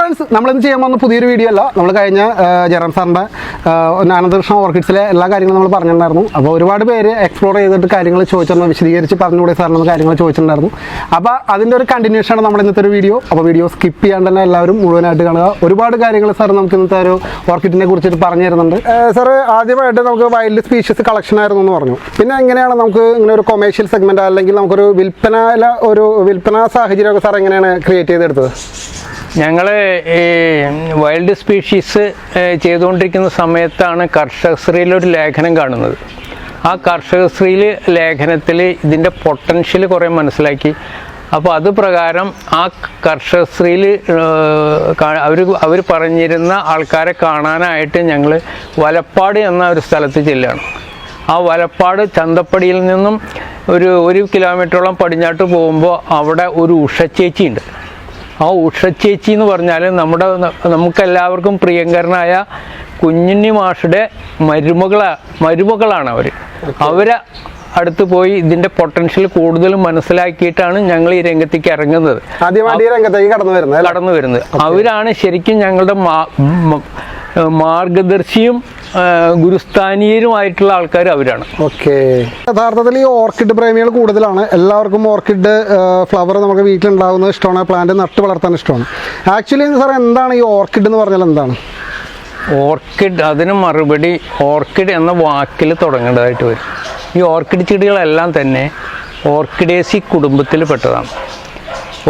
Guys നമ്മളിന്ന് ചെയ്യാൻ പോകുന്ന പുതിയൊരു വീഡിയോ അല്ല. നമ്മൾ കഴിഞ്ഞ ജയറാം സാറിന്റെ ആനന്ദകൃഷ്ണ ഓർക്കിഡ്സിലെ എല്ലാ കാര്യങ്ങളും നമ്മൾ പറഞ്ഞിട്ടുണ്ടായിരുന്നു. അപ്പോൾ ഒരുപാട് പേര് എക്സ്പ്ലോർ ചെയ്തിട്ട് കാര്യങ്ങൾ ചോദിച്ചിരുന്നു വിശദീകരിച്ച് പറഞ്ഞുകൂടെ സാറിന് കാര്യങ്ങൾ ചോദിച്ചിട്ടുണ്ടായിരുന്നു. അപ്പോൾ അതിന്റെ ഒരു കണ്ടിന്യൂഷനാണ് നമ്മുടെ ഇന്നത്തെ ഒരു വീഡിയോ അപ്പോൾ വീഡിയോ സ്കിപ്പ് ചെയ്യാണ്ട് തന്നെ എല്ലാവരും മുഴുവനായിട്ട് കാണുക. ഒരുപാട് കാര്യങ്ങൾ സാർ നമുക്ക് ഇന്നത്തെ ഒരു ഓർക്കിഡിനെ കുറിച്ചിട്ട് പറഞ്ഞു തരുന്നുണ്ട്. സാർ ആദ്യമായിട്ട് നമുക്ക് വൈൽഡ് സ്പീഷ്യസ് കളക്ഷൻ ആയിരുന്നു എന്ന് പറഞ്ഞു. പിന്നെ എങ്ങനെയാണ് നമുക്ക് ഇങ്ങനെ ഒരു കൊമേഴ്ഷ്യൽ സെഗ്മെന്റ് അല്ലെങ്കിൽ നമുക്കൊരു വിൽപ്പന ഒരു വിൽപ്പന സാഹചര്യമൊക്കെ സാർ എങ്ങനെയാണ് ക്രിയേറ്റ് ചെയ്തെടുത്തത്? ഞങ്ങൾ ഈ വൈൽഡ് സ്പീഷീസ് ചെയ്തുകൊണ്ടിരിക്കുന്ന സമയത്താണ് കർഷകശ്രീയിലൊരു ലേഖനം കാണുന്നത്. ആ കർഷകശ്രീയിൽ ലേഖനത്തിൽ ഇതിന്റെ പൊട്ടൻഷ്യൽ കുറേ മനസ്സിലാക്കി. അപ്പോൾ അത് പ്രകാരം ആ കർഷകശ്രീയിൽ അവർ അവർ പറഞ്ഞിരുന്ന ആൾക്കാരെ കാണാനായിട്ട് ഞങ്ങൾ വലപ്പാട് എന്ന ഒരു സ്ഥലത്ത് ചെല്ലുകയാണ്. ആ വലപ്പാട് ചന്തപ്പടിയിൽ നിന്നും ഒരു ഒരു കിലോമീറ്ററോളം പടിഞ്ഞാട്ട് പോകുമ്പോൾ അവിടെ ഒരു ഉഷച്ചേച്ചിയുണ്ട്. ആ ഉഷച്ചേച്ചി എന്ന് പറഞ്ഞാൽ നമ്മുടെ നമുക്കെല്ലാവർക്കും പ്രിയങ്കരനായ കുഞ്ഞുണ്ണി മാഷുടെ മരുമകളാ മരുമകളാണ് അവർ അവരെ അടുത്ത് പോയി ഇതിന്റെ പൊട്ടൻഷ്യൽ കൂടുതലും മനസ്സിലാക്കിയിട്ടാണ് ഞങ്ങൾ ഈ രംഗത്തേക്ക് ഇറങ്ങുന്നത്. കടന്നു വരുന്നത്? കടന്നു വരുന്നത്. അവരാണ് ശരിക്കും ഞങ്ങളുടെ മാർഗദർശിയും ഗുരുസ്ഥാനീയരുമായിട്ടുള്ള ആൾക്കാർ അവരാണ്. ഓക്കെ. യഥാർത്ഥത്തിൽ ഈ ഓർക്കിഡ് പ്രേമികൾ കൂടുതലാണ്. എല്ലാവർക്കും ഓർക്കിഡ് ഫ്ലവർ നമുക്ക് വീട്ടിലുണ്ടാകുന്നത് ഇഷ്ടമാണ്. പ്ലാന്റ് നട്ട് വളർത്താൻ ഇഷ്ടമാണ്. ആക്ച്വലി സാർ എന്താണ് ഈ ഓർക്കിഡ് എന്ന് പറഞ്ഞാൽ എന്താണ്? ഓർക്കിഡ് അതിന് മറുപടി ഓർക്കിഡ് എന്ന വാക്കിൽ തുടങ്ങേണ്ടതായിട്ട് വരും. ഈ ഓർക്കിഡ് ചെടികളെല്ലാം തന്നെ ഓർക്കിഡേസി കുടുംബത്തിൽ പെട്ടതാണ്.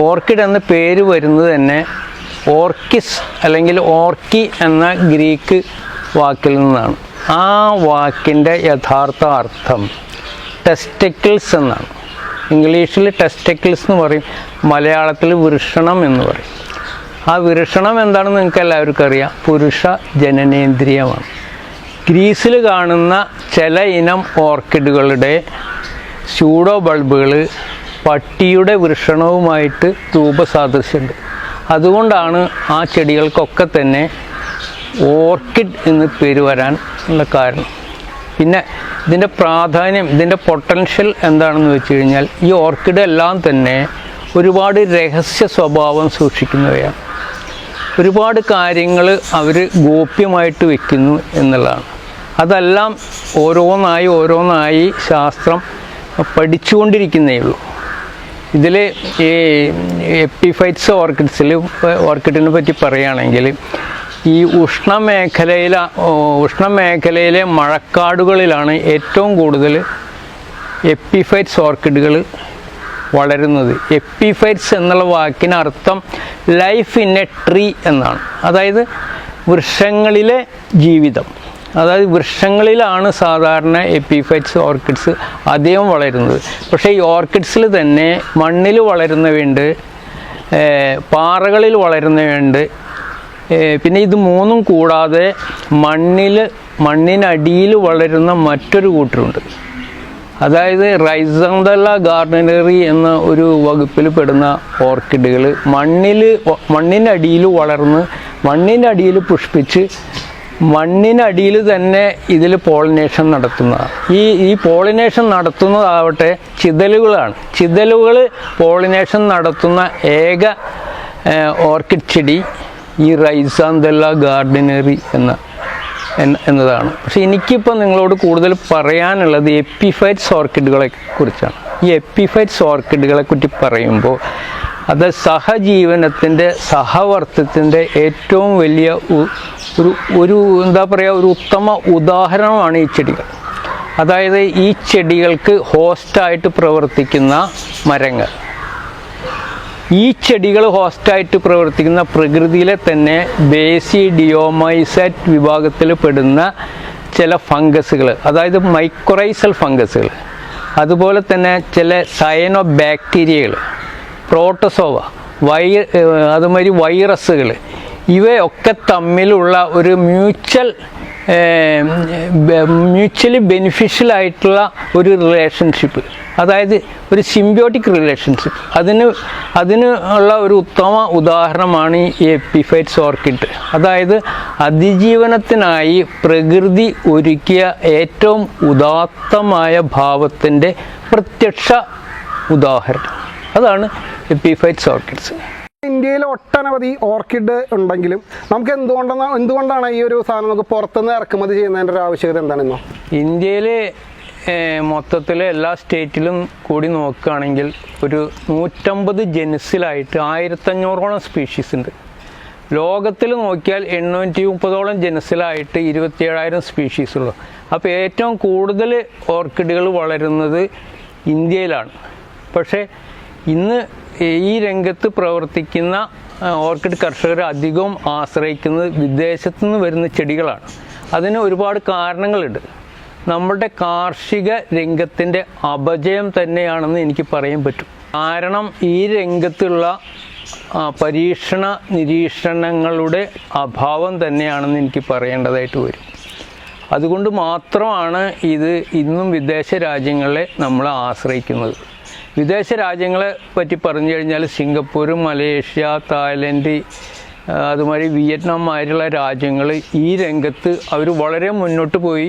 ഓർക്കിഡ് എന്ന പേര് വരുന്നത് തന്നെ ഓർക്കിസ് അല്ലെങ്കിൽ ഓർക്കി എന്ന ഗ്രീക്ക് വാക്കിൽ നിന്നാണ്. ആ വാക്കിന്റെ യഥാർത്ഥ അർത്ഥം ടെസ്റ്റക്കിൾസ് എന്നാണ്. ഇംഗ്ലീഷിൽ ടെസ്റ്റക്കിൾസ് എന്ന് പറയും. മലയാളത്തിൽ വൃഷണം എന്ന് പറയും. ആ വൃഷണം എന്താണെന്ന് നിങ്ങൾക്ക് എല്ലാവർക്കും അറിയാം. പുരുഷ ജനനേന്ദ്രിയമാണ്. ഗ്രീസിൽ കാണുന്ന ചില ഇനം ഓർക്കിഡുകളുടെ സ്യൂഡോ ബൾബുകൾ പട്ടിയുടെ വൃഷണവുമായിട്ട് രൂപസാദൃശ്യമുണ്ട്. അതുകൊണ്ടാണ് ആ ചെടികൾക്കൊക്കെ തന്നെ ഓർക്കിഡ് എന്ന് പേര് വരാൻ ഉള്ള കാരണം. പിന്നെ ഇതിന്റെ പ്രാധാന്യം ഇതിന്റെ പൊട്ടൻഷ്യൽ എന്താണെന്ന് വെച്ച് കഴിഞ്ഞാൽ ഈ ഓർക്കിഡ് എല്ലാം തന്നെ ഒരുപാട് രഹസ്യ സ്വഭാവം സൂക്ഷിക്കുന്നവയാണ്. ഒരുപാട് കാര്യങ്ങൾ അവർ ഗോപ്യമായിട്ട് വെക്കുന്നു എന്നുള്ളതാണ്. അതെല്ലാം ഓരോന്നായി ഓരോന്നായി ശാസ്ത്രം പഠിച്ചുകൊണ്ടിരിക്കുന്നേ ഉള്ളൂ. ഇതിൽ ഈ എപ്പിഫൈറ്റ്സ് ഓർക്കിഡ്സിൽ ഓർക്കിഡിനെ പറ്റി പറയുകയാണെങ്കിൽ ഈ ഉഷ്ണമേഖലയില ഉഷ്ണമേഖലയിലെ മഴക്കാടുകളിലാണ് ഏറ്റവും കൂടുതൽ എപ്പിഫൈറ്റ്സ് ഓർക്കിഡുകൾ വളരുന്നത്. എപ്പിഫൈറ്റ്സ് എന്നുള്ള വാക്കിന് അർത്ഥം ലൈഫ് ഇൻ എ ട്രീ എന്നാണ്. അതായത് വൃക്ഷങ്ങളിലെ ജീവിതം. അതായത് വൃക്ഷങ്ങളിലാണ് സാധാരണ എപ്പിഫൈറ്റ്സ് ഓർക്കിഡ്സ് അധികം വളരുന്നത്. പക്ഷേ ഈ ഓർക്കിഡ്സിൽ തന്നെ മണ്ണിൽ വളരുന്നവയുണ്ട് പാറകളിൽ വളരുന്നവയുണ്ട് പിന്നെ ഇത് മൂന്നും കൂടാതെ മണ്ണിൽ മണ്ണിനടിയിൽ വളരുന്ന മറ്റൊരു കൂട്ടരുണ്ട്. അതായത് റൈസന്തല ഗാർഡനറി എന്ന ഒരു വകുപ്പിൽ പെടുന്ന ഓർക്കിഡുകൾ മണ്ണിൽ മണ്ണിനടിയിൽ വളർന്ന് മണ്ണിനടിയിൽ പുഷ്പിച്ച് മണ്ണിനടിയിൽ തന്നെ ഇതിൽ പോളിനേഷൻ നടത്തുന്നതാണ് ഈ ഈ പോളിനേഷൻ നടത്തുന്നതാവട്ടെ ചിതലുകളാണ്. ചിതലുകൾ പോളിനേഷൻ നടത്തുന്ന ഏക ഓർക്കിഡ് ചെടി. ഈ റൈസാന്തല്ല ഗാർഡനറി എന്ന എന്ന- എന്നതാണ്. പക്ഷേ എനിക്കിപ്പോൾ നിങ്ങളോട് കൂടുതൽ പറയാനുള്ളത് എപ്പിഫൈറ്റ്സ് ഓർക്കിഡുകളെ കുറിച്ചാണ്. ഈ എപ്പിഫൈറ്റ്സ് ഓർക്കിഡുകളെ കുറിച്ച് പറയുമ്പോൾ അത് സഹജീവനത്തിന്റെ സഹവർത്തത്തിന്റെ ഏറ്റവും വലിയ ഒരു ഒരു എന്താ പറയുക ഒരു ഉത്തമ ഉദാഹരണമാണ് ഈ ചെടികൾ. അതായത് ഈ ചെടികൾക്ക് ഹോസ്റ്റായിട്ട് പ്രവർത്തിക്കുന്ന മരങ്ങൾ. ഈ ചെടികൾ ഹോസ്റ്റായിട്ട് പ്രവർത്തിക്കുന്ന പ്രകൃതിയിലെ തന്നെ ബേസി ഡിയോമൈസറ്റ് വിഭാഗത്തിൽ പെടുന്ന ചില ഫംഗസുകൾ അതായത് മൈക്രൈസൽ ഫംഗസുകൾ അതുപോലെ തന്നെ ചില സയനോ ബാക്ടീരിയകൾ പ്രോട്ടസോവ വൈ അതുമാതിരി വൈറസുകൾ ഇവയൊക്കെ തമ്മിലുള്ള ഒരു മ്യൂച്വൽ മ്യൂച്വലി ബെനിഫിഷ്യൽ ആയിട്ടുള്ള ഒരു റിലേഷൻഷിപ്പ് അതായത് ഒരു സിംബിയോട്ടിക് റിലേഷൻഷിപ്പ് അതിന് അതിന് ഉള്ള ഒരു ഉത്തമ ഉദാഹരണമാണ് ഈ എപ്പിഫൈറ്റ്സ് ഓർക്കിഡ് അതായത് അതിജീവനത്തിനായി പ്രകൃതി ഒരുക്കിയ ഏറ്റവും ഉദാത്തമായ ഭാവത്തിന്റെ പ്രത്യക്ഷ ഉദാഹരണം. അതാണ് എപ്പിഫൈറ്റ്സ് ഓർക്കിഡ്സ് ഇന്ത്യയിൽ ഒട്ടനവധി ഓർക്കിഡ് ഉണ്ടെങ്കിലും നമുക്ക് എന്തുകൊണ്ടാണ് എന്തുകൊണ്ടാണ് ഈ ഒരു സാധനം നമുക്ക് പുറത്തുനിന്ന് ഇറക്കുമതി ചെയ്യുന്നതിന്റെ ഒരു ആവശ്യകത എന്താണെന്നോ ഇന്ത്യയിൽ മൊത്തത്തിൽ എല്ലാ സ്റ്റേറ്റിലും കൂടി നോക്കുകയാണെങ്കിൽ ഒരു നൂറ്റമ്പത് ജനുസിലായിട്ട് ആയിരത്തഞ്ഞൂറോളം സ്പീഷീസ് ഉണ്ട്. ലോകത്തിൽ നോക്കിയാൽ എണ്ണൂറ്റി മുപ്പതോളം ജനസിലായിട്ട് ഇരുപത്തിയേഴായിരം സ്പീഷീസ് ഉള്ളു. അപ്പോൾ ഏറ്റവും കൂടുതൽ ഓർക്കിഡുകൾ വളരുന്നത് ഇന്ത്യയിലാണ്. പക്ഷേ ഇന്ന് ഈ രംഗത്ത് പ്രവർത്തിക്കുന്ന ഓർക്കിഡ് കർഷകർ അധികവും ആശ്രയിക്കുന്നത് വിദേശത്തു നിന്ന് വരുന്ന ചെടികളാണ്. അതിന് ഒരുപാട് കാരണങ്ങളുണ്ട്. നമ്മുടെ കാർഷിക രംഗത്തിന്റെ അപജയം തന്നെയാണെന്ന് എനിക്ക് പറയാൻ പറ്റും. കാരണം ഈ രംഗത്തുള്ള പരീക്ഷണ നിരീക്ഷണങ്ങളുടെ അഭാവം തന്നെയാണെന്ന് എനിക്ക് പറയേണ്ടതായിട്ട് വരും. അതുകൊണ്ട് മാത്രമാണ് ഇത് ഇന്നും വിദേശ രാജ്യങ്ങളെ നമ്മൾ ആശ്രയിക്കുന്നത്. വിദേശ രാജ്യങ്ങളെ പറ്റി പറഞ്ഞു കഴിഞ്ഞാൽ സിംഗപ്പൂർ മലേഷ്യ തായ്ലൻഡ് അതുമാതിരി വിയറ്റ്നാം ആയിട്ടുള്ള രാജ്യങ്ങൾ ഈ രംഗത്ത് അവർ വളരെ മുന്നോട്ട് പോയി.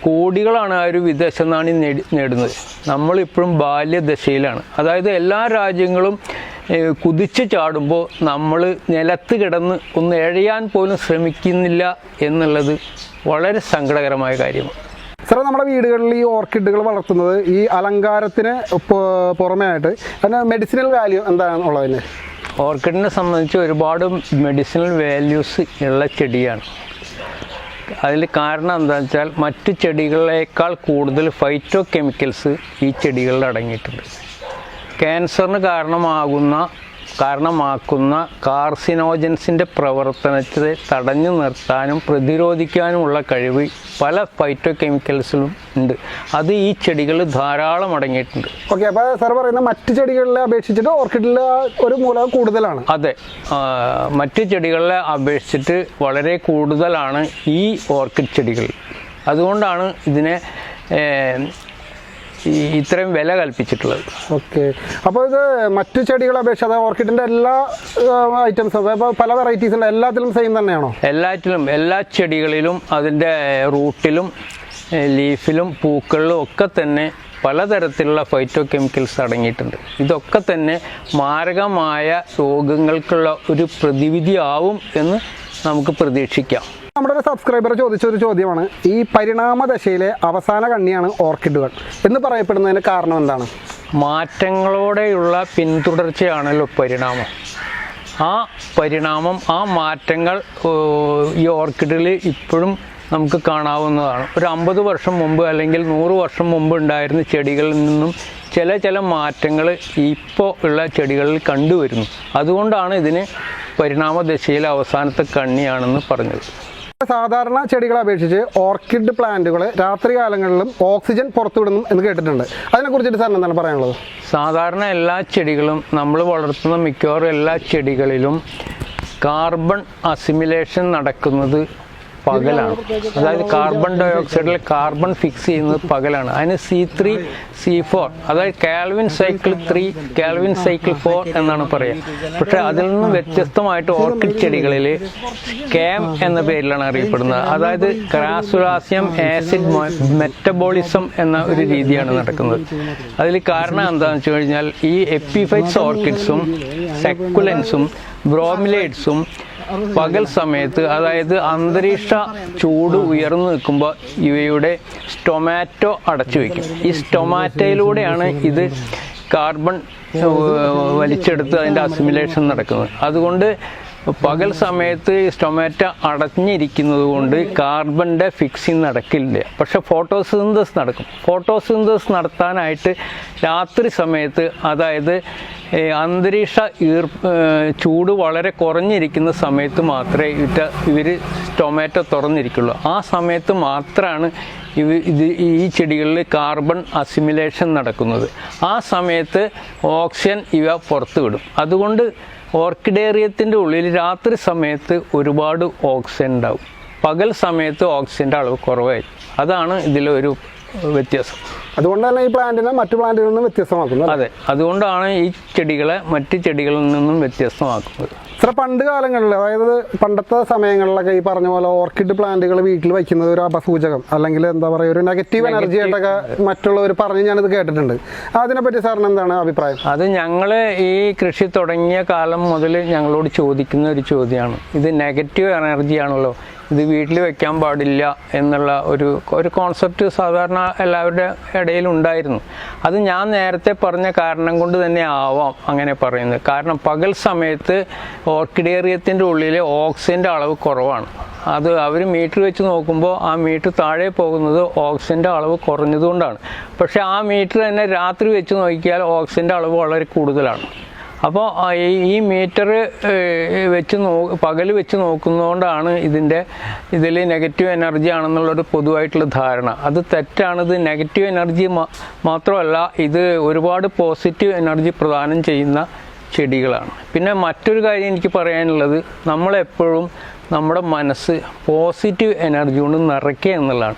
കോടികളാണ് ആ ഒരു വിദേശ നാണ്യം നേടി നേടുന്നത്. നമ്മളിപ്പോഴും ബാല്യദശയിലാണ്. അതായത് എല്ലാ രാജ്യങ്ങളും കുതിച്ചു ചാടുമ്പോൾ നമ്മൾ നിലത്ത് കിടന്ന് ഒന്ന് എഴയാൻ പോലും ശ്രമിക്കുന്നില്ല എന്നുള്ളത് വളരെ സങ്കടകരമായ കാര്യമാണ്. സാറേ നമ്മുടെ വീടുകളിൽ ഈ ഓർക്കിഡുകൾ വളർത്തുന്നത് ഈ അലങ്കാരത്തിന് പുറമേ ആയിട്ട് അതിന് മെഡിസിനൽ വാല്യൂ എന്താണെന്നുള്ളതിന് ഓർക്കിഡിനെ സംബന്ധിച്ച് ഒരുപാട് മെഡിസിനൽ വാല്യൂസ് ഉള്ള ചെടിയാണ്. അതിൽ കാരണം എന്താണെന്ന് വെച്ചാൽ മറ്റു ചെടികളേക്കാൾ കൂടുതൽ ഫൈറ്റോ കെമിക്കൽസ് ഈ ചെടികളിൽ അടങ്ങിയിട്ടുണ്ട്. ക്യാൻസറിന് കാരണമാകുന്ന കാരണമാക്കുന്ന കാർസിനോജൻസിന്റെ പ്രവർത്തനത്തെ തടഞ്ഞു നിർത്താനും പ്രതിരോധിക്കാനുമുള്ള കഴിവ് പല ഫൈറ്റോ കെമിക്കൽസിലും ഉണ്ട്. അത് ഈ ചെടികൾ ധാരാളം അടങ്ങിയിട്ടുണ്ട്. ഓക്കെ അപ്പോൾ സാർ പറയുന്ന മറ്റ് ചെടികളിലെ അപേക്ഷിച്ചിട്ട് ഓർക്കിഡിൽ ഒരു മൂലം കൂടുതലാണ്. അതെ. മറ്റ് ചെടികളിലെ അപേക്ഷിച്ചിട്ട് വളരെ കൂടുതലാണ് ഈ ഓർക്കിഡ് ചെടികൾ. അതുകൊണ്ടാണ് ഇതിനെ ഈ ഇത്രയും വില കൽപ്പിച്ചിട്ടുള്ളത്. ഓക്കെ. അപ്പോൾ ഇത് മറ്റു ചെടികളെ അപേക്ഷിച്ച് അതായത് ഓർക്കിഡിന്റെ എല്ലാ ഐറ്റംസും പല വെറൈറ്റീസ് ഉണ്ട് എല്ലാത്തിലും സെയിം തന്നെയാണോ? എല്ലാറ്റിലും എല്ലാ ചെടികളിലും അതിന്റെ റൂട്ടിലും ലീഫിലും പൂക്കളിലും ഒക്കെ തന്നെ പലതരത്തിലുള്ള ഫൈറ്റോ കെമിക്കൽസ് അടങ്ങിയിട്ടുണ്ട്. ഇതൊക്കെ തന്നെ മാരകമായ രോഗങ്ങൾക്കുള്ള ഒരു പ്രതിവിധിയാവും എന്ന് നമുക്ക് പ്രതീക്ഷിക്കാം. നമ്മുടെ ഒരു സബ്സ്ക്രൈബർ ചോദിച്ച ഒരു ചോദ്യമാണ്. ഈ പരിണാമ ദശയിലെ അവസാന കണ്ണിയാണ് ഓർക്കിഡുകൾ. എന്ന് പറയപ്പെടുന്നതിന് കാരണം എന്താണ്? മാറ്റങ്ങളോടെയുള്ള പിന്തുടർച്ചയാണല്ലോ പരിണാമം. ആ പരിണാമം ആ മാറ്റങ്ങൾ ഈ ഓർക്കിഡിൽ ഇപ്പോഴും നമുക്ക് കാണാവുന്നതാണ്. ഒരു അമ്പത് വർഷം മുമ്പ് അല്ലെങ്കിൽ നൂറ് വർഷം മുമ്പ് ഉണ്ടായിരുന്ന ചെടികളിൽ നിന്നും ചില ചില മാറ്റങ്ങൾ ഇപ്പോൾ ഉള്ള ചെടികളിൽ കണ്ടുവരുന്നു. അതുകൊണ്ടാണ് ഇതിന് പരിണാമ ദശയിലെ അവസാനത്തെ കണ്ണിയാണെന്ന് പറഞ്ഞത്. സാധാരണ ചെടികളെ അപേക്ഷിച്ച് ഓർക്കിഡ് പ്ലാന്റുകൾ രാത്രി കാലങ്ങളിലും ഓക്സിജൻ പുറത്തുവിടുന്നു എന്ന് കേട്ടിട്ടുണ്ട്. അതിനെ കുറിച്ചിട്ട് സാറിന് എന്താണ് പറയാനുള്ളത്? സാധാരണ എല്ലാ ചെടികളും നമ്മൾ വളർത്തുന്ന മിക്കവാറും എല്ലാ ചെടികളിലും കാർബൺ അസിമിലേഷൻ നടക്കുന്നത് പകലാണ്. അതായത് കാർബൺ ഡൈ ഓക്സൈഡിൽ കാർബൺ ഫിക്സ് ചെയ്യുന്നത് പകലാണ്. അതിന് സി ത്രീ സി ഫോർ അതായത് Calvin cycle three Calvin cycle four എന്നാണ് പറയുക പക്ഷെ അതിൽ നിന്നും വ്യത്യസ്തമായിട്ട് ഓർക്കിഡ് ചെടികളിൽ കാം എന്ന പേരിലാണ് അറിയപ്പെടുന്നത്. അതായത് ക്രാസുലാസ്യം ആസിഡ് മെറ്റബോളിസം എന്ന ഒരു രീതിയാണ് നടക്കുന്നത്. അതിൽ കാരണം എന്താണെന്ന് വെച്ച് കഴിഞ്ഞാൽ ഈ എപ്പിഫൈറ്റ്സ് ഓർക്കിഡ്സും സെക്കുലൻസും ബ്രോമിലേറ്റ്സും പകൽ സമയത്ത് അതായത് അന്തരീക്ഷ ചൂട് ഉയർന്നു നിൽക്കുമ്പോൾ ഇവയുടെ സ്റ്റൊമാറ്റോ അടച്ചു വയ്ക്കും ഈ സ്റ്റൊമാറ്റോയിലൂടെയാണ് ഇത് കാർബൺ വലിച്ചെടുത്ത് അതിന്റെ അസിമുലേഷൻ നടക്കുന്നത്. അതുകൊണ്ട് പകൽ സമയത്ത് സ്റ്റൊമാറ്റ അടഞ്ഞിരിക്കുന്നത് കൊണ്ട് കാർബണിന്റെ ഫിക്സിങ് നടക്കില്ല. പക്ഷെ ഫോട്ടോസിന്തസ് നടക്കും. ഫോട്ടോസിന്തസ് നടത്താനായിട്ട് രാത്രി സമയത്ത് അതായത് അന്തരീക്ഷ ഈർ ചൂട് വളരെ കുറഞ്ഞിരിക്കുന്ന സമയത്ത് മാത്രമേ ഇവ ഇവർ ടൊമാറ്റോ തുറന്നിരിക്കുള്ളൂ. ആ സമയത്ത് മാത്രമാണ് ഇവ ഇത് ഈ ചെടികളിൽ കാർബൺ അസിമുലേഷൻ നടക്കുന്നത്. ആ സമയത്ത് ഓക്സിജൻ ഇവ പുറത്തു വിടും അതുകൊണ്ട് ഓർക്കിഡേറിയത്തിന്റെ ഉള്ളിൽ രാത്രി സമയത്ത് ഒരുപാട് ഓക്സിജൻ ഉണ്ടാവും. പകൽ സമയത്ത് ഓക്സിജന്റെ അളവ് കുറവായി അതാണ് ഇതിലൊരു വ്യത്യാസം. അതുകൊണ്ട് തന്നെ ഈ പ്ലാന്റിനെ മറ്റു പ്ലാന്റുകളിൽ നിന്നും വ്യത്യസ്തമാക്കുന്നത് അതെ അതുകൊണ്ടാണ് ഈ ചെടികളെ മറ്റു ചെടികളിൽ നിന്നും വ്യത്യസ്തമാക്കുന്നത്. ഇത്ര പണ്ട് കാലങ്ങളിൽ അതായത് പണ്ടത്തെ സമയങ്ങളിലൊക്കെ ഈ പറഞ്ഞ പോലെ ഓർക്കിഡ് പ്ലാന്റുകൾ വീട്ടിൽ വയ്ക്കുന്നത് ഒരു അപസൂചകം അല്ലെങ്കിൽ എന്താ പറയുക ഒരു നെഗറ്റീവ് എനർജി ആയിട്ടൊക്കെ മറ്റുള്ളവർ പറഞ്ഞ് ഞാനിത് കേട്ടിട്ടുണ്ട്. അതിനെപ്പറ്റി സാറിന് എന്താണ് അഭിപ്രായം? അത് ഞങ്ങൾ ഈ കൃഷി തുടങ്ങിയ കാലം മുതൽ ഞങ്ങളോട് ചോദിക്കുന്ന ഒരു ചോദ്യമാണ്. ഇത് നെഗറ്റീവ് എനർജി ആണല്ലോ ഇത് വീട്ടിൽ വെക്കാൻ പാടില്ല എന്നുള്ള ഒരു ഒരു കോൺസെപ്റ്റ് സാധാരണ എല്ലാവരുടെ ഇടയിൽ ഉണ്ടായിരുന്നു. അത് ഞാൻ നേരത്തെ പറഞ്ഞ കാരണം കൊണ്ട് തന്നെ ആവാം അങ്ങനെ പറയുന്നത്. കാരണം പകൽ സമയത്ത് ഓർക്കിഡേറിയത്തിന്റെ ഉള്ളിൽ ഓക്സിജന്റെ അളവ് കുറവാണ്. അത് അവർ മീറ്റർ വെച്ച് നോക്കുമ്പോൾ ആ മീറ്റർ താഴെ പോകുന്നത് ഓക്സിജന്റെ അളവ് കുറഞ്ഞതുകൊണ്ടാണ്. പക്ഷേ ആ മീറ്റർ തന്നെ രാത്രി വെച്ച് നോക്കിയാൽ ഓക്സിജന്റെ അളവ് വളരെ കൂടുതലാണ്. അപ്പോൾ ഈ മീറ്റർ വെച്ച് നോ പകൽ വെച്ച് നോക്കുന്നതുകൊണ്ടാണ് ഇതിന്റെ ഇതിൽ നെഗറ്റീവ് എനർജി ആണെന്നുള്ളൊരു പൊതുവായിട്ടുള്ള ധാരണ. അത് തെറ്റാണ്. ഇത് നെഗറ്റീവ് എനർജി മാത്രമല്ല ഇത് ഒരുപാട് പോസിറ്റീവ് എനർജി പ്രദാനം ചെയ്യുന്ന ചെടികളാണ്. പിന്നെ മറ്റൊരു കാര്യം എനിക്ക് പറയാനുള്ളത് നമ്മളെപ്പോഴും നമ്മുടെ മനസ്സ് പോസിറ്റീവ് എനർജി കൊണ്ട് നിറയ്ക്കുക എന്നുള്ളതാണ്.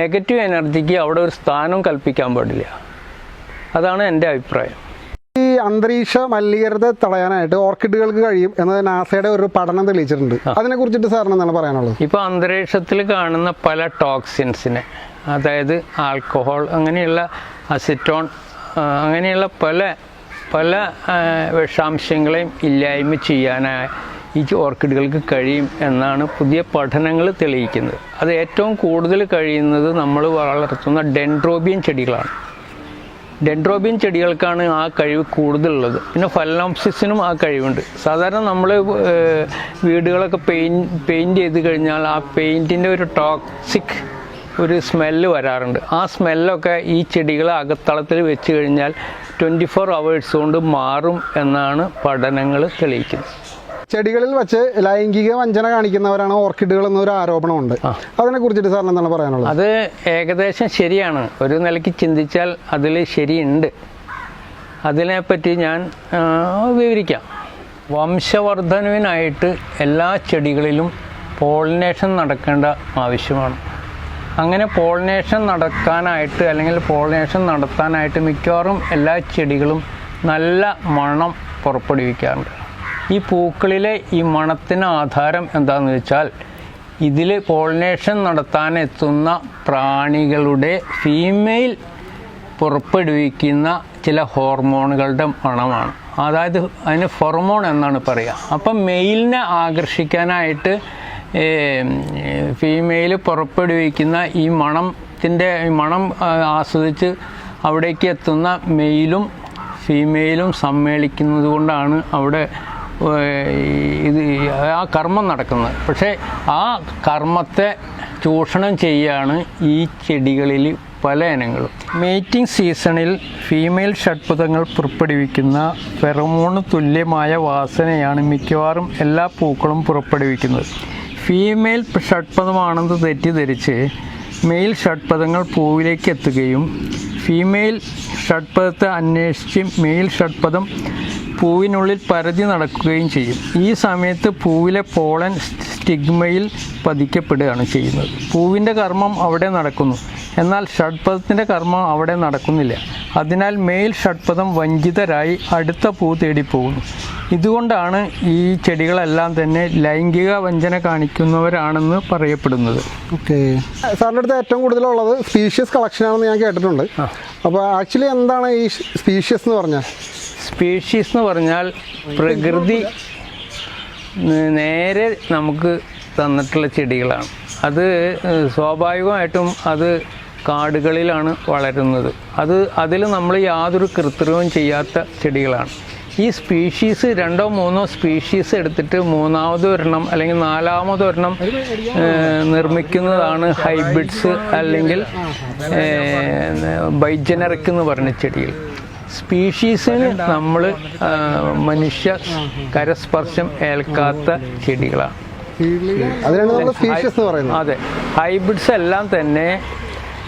നെഗറ്റീവ് എനർജിക്ക് അവിടെ ഒരു സ്ഥാനം കൽപ്പിക്കാൻ പാടില്ല. അതാണ് എന്റെ അഭിപ്രായം. അന്തരീക്ഷ മലിനീകരണത്തെ തടയാനായിട്ട് ഓർക്കിഡുകൾക്ക് കഴിയും എന്നത് നാസയുടെ ഒരു പഠനം തെളിയിച്ചിട്ടുണ്ട്. അതിനെ കുറിച്ചിട്ട് സാറിന് എന്താണ് പറയാനുള്ളത്? ഇപ്പോൾ അന്തരീക്ഷത്തിൽ കാണുന്ന പല ടോക്സിൻസിനെ അതായത് ആൽക്കഹോൾ അങ്ങനെയുള്ള അസിറ്റോൺ അങ്ങനെയുള്ള പല പല വിഷാംശങ്ങളെയും ഇല്ലായ്മ ചെയ്യാനായി ഈ ഓർക്കിഡുകൾക്ക് കഴിയും എന്നാണ് പുതിയ പഠനങ്ങൾ തെളിയിക്കുന്നത്. അത് ഏറ്റവും കൂടുതൽ കഴിയുന്നത് നമ്മൾ വളർത്തുന്ന ഡെൻഡ്രോബിയൻ ചെടികളാണ്. ഡെൻഡ്രോബിയൻ ചെടികൾക്കാണ് ആ കഴിവ് കൂടുതലുള്ളത്. പിന്നെ ഫലനോപ്സിസിനും ആ കഴിവുണ്ട്. സാധാരണ നമ്മൾ വീടുകളൊക്കെ പെയിന്റ് പെയിന്റ് ചെയ്ത് കഴിഞ്ഞാൽ ആ പെയിന്റിന്റെ ഒരു ടോക്സിക് ഒരു സ്മെല്ല് വരാറുണ്ട്. ആ സ്മെല്ലൊക്കെ ഈ ചെടികളെ അകത്തളത്തിൽ വെച്ച് കഴിഞ്ഞാൽ ട്വന്റി ഫോർ അവേഴ്സ് കൊണ്ട് മാറും എന്നാണ് പഠനങ്ങൾ തെളിയിക്കുന്നത്. ചെടികളിൽ വെച്ച് ലൈംഗിക വഞ്ചന കാണിക്കുന്നവരാണ് ഓർക്കിഡുകൾ എന്നൊരു ആരോപണമുണ്ട്. അതിനെ കുറിച്ചിട്ട് സാറിന് എന്താണ് പറയാനുള്ളത്? അത് ഏകദേശം ശരിയാണ്. ഒരു നിലയ്ക്ക് ചിന്തിച്ചാൽ അതിൽ ശരിയുണ്ട്. അതിനെപ്പറ്റി ഞാൻ വിവരിക്കാം. വംശവർദ്ധനവിനായിട്ട് എല്ലാ ചെടികളിലും പോളിനേഷൻ നടക്കേണ്ട ആവശ്യമാണ്. അങ്ങനെ പോളിനേഷൻ നടക്കാനായിട്ട് അല്ലെങ്കിൽ പോളിനേഷൻ നടത്താനായിട്ട് മിക്കവാറും എല്ലാ ചെടികളും നല്ല മണം പുറപ്പെടുവിക്കാറുണ്ട്. ഈ പൂക്കളിലെ ഈ മണത്തിന് ആധാരം എന്താണെന്ന് വെച്ചാൽ ഇതിൽ പോളിനേഷൻ നടത്താൻ എത്തുന്ന പ്രാണികളുടെ ഫീമെയിൽ പുറപ്പെടുവിക്കുന്ന ചില ഹോർമോണുകളുടെ മണമാണ്. അതായത് അതിന് ഫൊർമോൺ എന്നാണ് പറയുക. അപ്പം മെയിലിനെ ആകർഷിക്കാനായിട്ട് ഫീമെയിൽ പുറപ്പെടുവിക്കുന്ന ഈ മണത്തിന്റെ മണം ആസ്വദിച്ച് അവിടേക്ക് എത്തുന്ന മെയിലും ഫീമെയിലും സമ്മേളിക്കുന്നത് കൊണ്ടാണ് അവിടെ ഇത് ആ കർമ്മം നടക്കുന്നത്. പക്ഷേ ആ കർമ്മത്തെ ചൂഷണം ചെയ്യാണ് ഈ ചെടികളിൽ പല ഇനങ്ങളും. മേറ്റിംഗ് സീസണിൽ ഫീമെയിൽ ഷഡ്പുതങ്ങൾ പുറപ്പെടുവിക്കുന്ന ഫെറമോണ് തുല്യമായ വാസനയാണ് മിക്കവാറും എല്ലാ പൂക്കളും പുറപ്പെടുവിക്കുന്നത്. ഫീമെയിൽ ഷഡ്പഥമാണെന്ന് തെറ്റിദ്ധരിച്ച് മെയിൽ ഷഡ്പദങ്ങൾ പൂവിലേക്ക് എത്തുകയും ഫീമെയിൽ ഷഡ്പദത്തെ അന്വേഷിച്ച് മെയിൽ ഷഡ്പദം പൂവിനുള്ളിൽ പരതി നടക്കുകയും ചെയ്യും. ഈ സമയത്ത് പൂവിലെ പോളൻ സ്റ്റിഗ്മയിൽ പതിക്കപ്പെടുകയാണ് ചെയ്യുന്നത്. പൂവിന്റെ കർമ്മം അവിടെ നടക്കുന്നു. എന്നാൽ ഷഡ്പഥത്തിന്റെ കർമ്മം അവിടെ നടക്കുന്നില്ല. അതിനാൽ മെയിൽ ഷഡ്പഥം വഞ്ചിതരായി അടുത്ത പൂ തേടിപ്പോകുന്നു. ഇതുകൊണ്ടാണ് ഈ ചെടികളെല്ലാം തന്നെ ലൈംഗിക വഞ്ചന കാണിക്കുന്നവരാണെന്ന് പറയപ്പെടുന്നത്. ഓക്കെ. സാറിന്റെ അടുത്ത് ഏറ്റവും കൂടുതലുള്ളത് സ്പീഷ്യസ് കളക്ഷനാണെന്ന് ഞാൻ കേട്ടിട്ടുണ്ട്. അപ്പോൾ ആക്ച്വലി എന്താണ് ഈ സ്പീഷ്യസ് എന്ന് പറഞ്ഞാൽ? സ്പീഷ്യസ് എന്ന് പറഞ്ഞാൽ പ്രകൃതി നേരെ നമുക്ക് തന്നിട്ടുള്ള ചെടികളാണ്. അത് സ്വാഭാവികമായിട്ടും അത് കാടുകളിലാണ് വളരുന്നത്. അത് അതിൽ നമ്മൾ യാതൊരു കൃത്രിമവും ചെയ്യാത്ത ചെടികളാണ്. ഈ സ്പീഷീസ് രണ്ടോ മൂന്നോ സ്പീഷീസ് എടുത്തിട്ട് മൂന്നാമത് ഒരെണ്ണം അല്ലെങ്കിൽ നാലാമത് ഒരെണ്ണം നിർമ്മിക്കുന്നതാണ് ഹൈബ്രിഡ്സ് അല്ലെങ്കിൽ ബൈജനറിക് എന്ന് പറഞ്ഞ ചെടികൾ. സ്പീഷീസിന് നമ്മൾ മനുഷ്യ കരസ്പർശം ഏൽക്കാത്ത ചെടികളാണ്. അതിനാണ് നമ്മൾ സ്പീഷ്യസ് എന്ന് പറയുന്നത്. അതെ. ഹൈബ്രിഡ്സ് എല്ലാം തന്നെ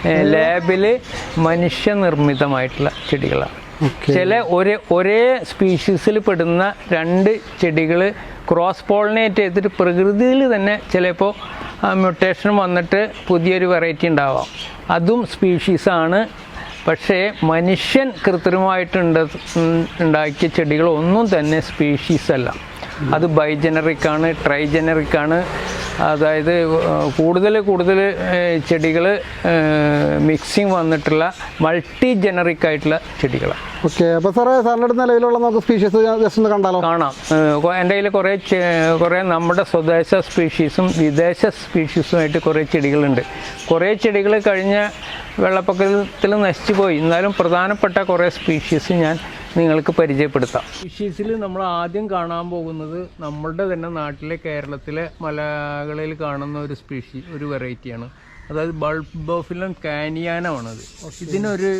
ലാബിൽ മനുഷ്യനിർമ്മിതമായിട്ടുള്ള ചെടികളാണ്. ചില ഒരേ ഒരേ സ്പീഷീസിൽ പെടുന്ന രണ്ട് ചെടികൾ ക്രോസ് പോളിനേറ്റ് ചെയ്തിട്ട് പ്രകൃതിയിൽ തന്നെ ചിലപ്പോൾ മ്യൂട്ടേഷൻ വന്നിട്ട് പുതിയൊരു വെറൈറ്റി ഉണ്ടാവാം. അതും സ്പീഷീസാണ്. പക്ഷേ മനുഷ്യൻ കൃത്രിമമായിട്ട് ഉണ്ടാക്കിയ ചെടികളൊന്നും തന്നെ സ്പീഷീസ് അല്ല അത് ബൈ ജനറിക് ആണ് ട്രൈ ജനറിക് ആണ്. അതായത് കൂടുതൽ കൂടുതൽ ചെടികൾ മിക്സിങ് വന്നിട്ടുള്ള മൾട്ടി ജനറിക് ആയിട്ടുള്ള ചെടികളാണ്. ഓക്കെ അപ്പോൾ സാറേ സാറിന്റെ അടുത്ത് നിലവിലുള്ള നമുക്ക് സ്പീഷീസ് ജസ്റ്റ് ഒന്ന് കണ്ടാലോ? കാണാം. എന്റെ കയ്യിൽ കുറേ കുറേ നമ്മുടെ സ്വദേശ സ്പീഷീസും വിദേശ സ്പീഷീസുമായിട്ട് കുറേ ചെടികളുണ്ട്. കുറേ ചെടികൾ കഴിഞ്ഞ വെള്ളപ്പൊക്കത്തിൽ നശിച്ചു പോയി. എന്നാലും പ്രധാനപ്പെട്ട കുറേ സ്പീഷീസ് ഞാൻ നിങ്ങൾക്ക് പരിചയപ്പെടുത്താം. ഫിഷീസിൽ നമ്മൾ ആദ്യം കാണാൻ പോകുന്നത് നമ്മളുടെ തന്നെ നാട്ടിലെ കേരളത്തിലെ മലകളിൽ കാണുന്ന ഒരു സ്പീഷി ഒരു വെറൈറ്റിയാണ് അതായത് ബൾബ് ബൾബോഫിലം കാനിയാനമാണത് ഇതിനൊരു